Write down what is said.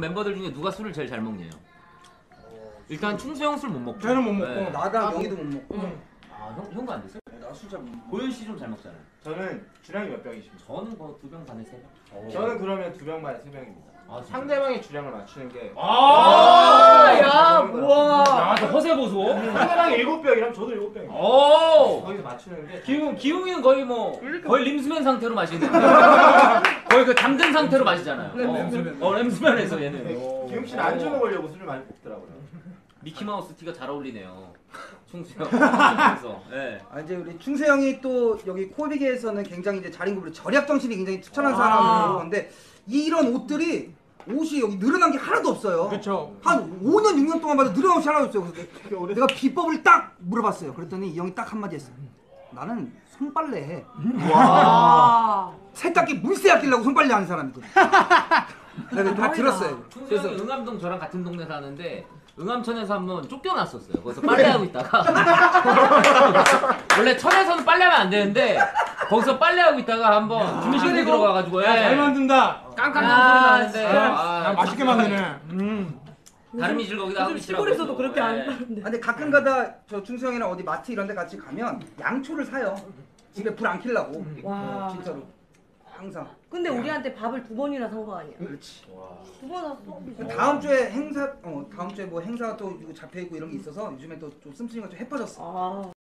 멤버들 중에 누가 술을 제일 잘 먹냐요? 일단 충수 형 술 못 먹고. 저는 못 먹고 네. 나랑 영희도 못 먹고 아, 형 형도 안 드세요? 나 술 잘 못 먹고 고현 씨 좀 잘 먹잖아요. 저는 주량이 몇 병이십니까? 저는 뭐 두 병 반에 세 병. 저는 그러면 두 병 반에 세 병입니다 아? 상대방의 주량을 맞추는 게 아, 야, 우와. 야, 저 허세 보소. 상대방이 일곱 병이라면 저도 일곱 병이에요 오. 거기서 맞추는 게 기웅 기웅이는 거의 뭐 거의 림스맨 상태로 마시는. 그 담근 상태로 마시잖아요. 네, 어, 림스맨. 어, 얘는. 기웅 씨는 안주 먹으려고 술을 많이 먹더라고요 미키 마우스 티가 잘 어울리네요. 충수 형. 그래서. 예. 아, 이제 우리 충세 형이 또 여기 코비계에서는 굉장히 이제 자린급으로 절약 정신이 굉장히 투철한 아. 사람으로 근데 이런 옷들이 옷이 여기 늘어난 게 하나도 없어요. 그렇죠 한 5년 6년 동안 봐도 늘어난 옷이 하나도 없어요. 그래서 내가 비법을 딱 물어봤어요. 그랬더니 이 형이 딱 한마디 했어요. 나는 손빨래 해. 와. 세탁기 물세 아끼려고 손빨래 하는 사람이거든. 내가 다 들었어요. 충수 그래서 응암동 저랑 같은 동네 사는데 응암천에서 한번 쫓겨났었어요. 거기서 빨래하고 있다가 원래 천에서는 빨래하면 안 되는데 거기서 빨래하고 있다가 한번 주민식구 들어가가지고 예. 잘 만든다 깡깡깡 야, 소리 나는데 진짜. 아, 맛있게 만드네 음. 다른 이실 거기다 하고 요즘 있더라고요. 시골에서도 그렇게 안 예. 하는데. 아, 근데 가끔 가다 저 충수 형이랑 어디 마트 이런 데 같이 가면 양초를 사요. 집에 불 안 켜려고. 와. 어, 진짜로. 항상. 근데 우리한테 밥을 두 번이나 산 거 아니야? 그렇지. 두번 샀어. 다음 주에 행사 어 다음 주에 뭐 행사 또 잡혀 있고 이런 게 있어서 요즘에 또 좀 씀씀이가 좀 해빠졌어. 아.